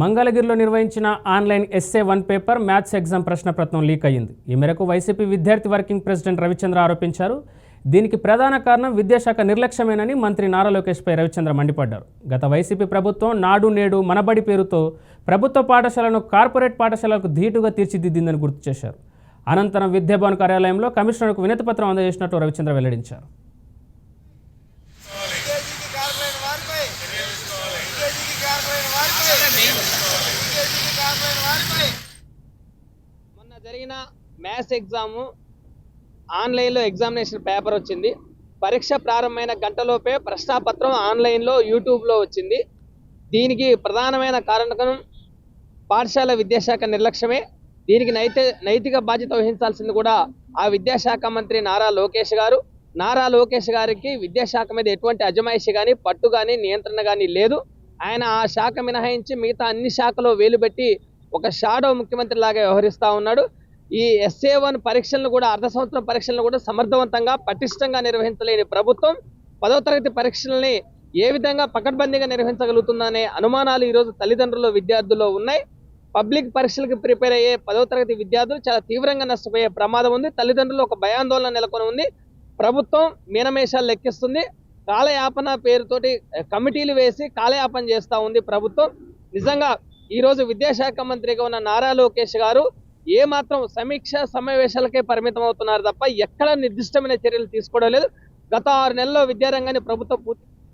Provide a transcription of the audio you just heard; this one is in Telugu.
మంగళగిరిలో నిర్వహించిన online SA one paper maths exam ప్రశ్నపత్రం leak అయ్యింది. ఈ మేరకు వైసీపీ విద్యార్థి వర్కింగ్ ప్రెసిడెంట్ రవిచంద్ర ఆరోపించారు. దీనికి ప్రధాన కారణం విద్యాశాఖ నిర్లక్ష్యమేనని మంత్రి నారా లోకేష్పై రవిచంద్ర మండిపడ్డారు. గత వైసీపీ ప్రభుత్వం నాడు నేడు మనబడి పేరుతో ప్రభుత్వ పాఠశాలను కార్పొరేట్ పాఠశాలకు ధీటుగా తీర్చిదిద్దిందని గుర్తు చేశారు. అనంతరం విద్యాభవన్ కార్యాలయంలో కమిషనర్కు వినతిపత్రం అందజేసినట్టు రవిచంద్ర వెల్లడించారు. జరిగిన మ్యాథ్స్ ఎగ్జాము ఆన్లైన్లో ఎగ్జామినేషన్ పేపర్ వచ్చింది. పరీక్ష ప్రారంభమైన గంటలోపే ప్రశ్నాపత్రం ఆన్లైన్లో యూట్యూబ్లో వచ్చింది. దీనికి ప్రధానమైన కారణం పాఠశాల విద్యాశాఖ నిర్లక్ష్యమే. దీనికి నైత నైతిక బాధ్యత వహించాల్సింది కూడా ఆ విద్యాశాఖ మంత్రి నారా లోకేష్ గారు. నారా లోకేష్ గారికి విద్యాశాఖ మీద ఎటువంటి అజమాయిషి కానీ పట్టు కానీ నియంత్రణ కానీ లేదు. ఆయన ఆ శాఖ మినహాయించి మిగతా అన్ని శాఖలో వేలుబెట్టి ఒక షాడో ముఖ్యమంత్రి లాగా వ్యవహరిస్తూ ఉన్నాడు. ఈ ఎస్ఏ వన్ పరీక్షలను కూడా అర్ధ సంవత్సరం పరీక్షలను కూడా సమర్థవంతంగా పటిష్టంగా నిర్వహించలేని ప్రభుత్వం పదవ తరగతి పరీక్షల్ని ఏ విధంగా పకడ్బందీగా నిర్వహించగలుగుతుందనే అనుమానాలు ఈరోజు తల్లిదండ్రులు విద్యార్థుల్లో ఉన్నాయి. పబ్లిక్ పరీక్షలకు ప్రిపేర్ అయ్యే పదవ తరగతి విద్యార్థులు చాలా తీవ్రంగా నష్టపోయే ప్రమాదం ఉంది. తల్లిదండ్రులు ఒక భయాందోళన నెలకొని ఉంది. ప్రభుత్వం మీనమేషాలు లెక్కిస్తుంది. కాలయాపన పేరుతోటి కమిటీలు వేసి కాలయాపన చేస్తూ ఉంది ప్రభుత్వం. నిజంగా ఈరోజు విద్యాశాఖ మంత్రిగా ఉన్న నారా లోకేష్ గారు ఏ మాత్రం సమీక్ష సమావేశాలకే పరిమితం అవుతున్నారు తప్ప ఎక్కడ నిర్దిష్టమైన చర్యలు తీసుకోవడం లేదు. గత ఆరు నెలల్లో విద్యారంగాన్ని ప్రభుత్వం పూర్తి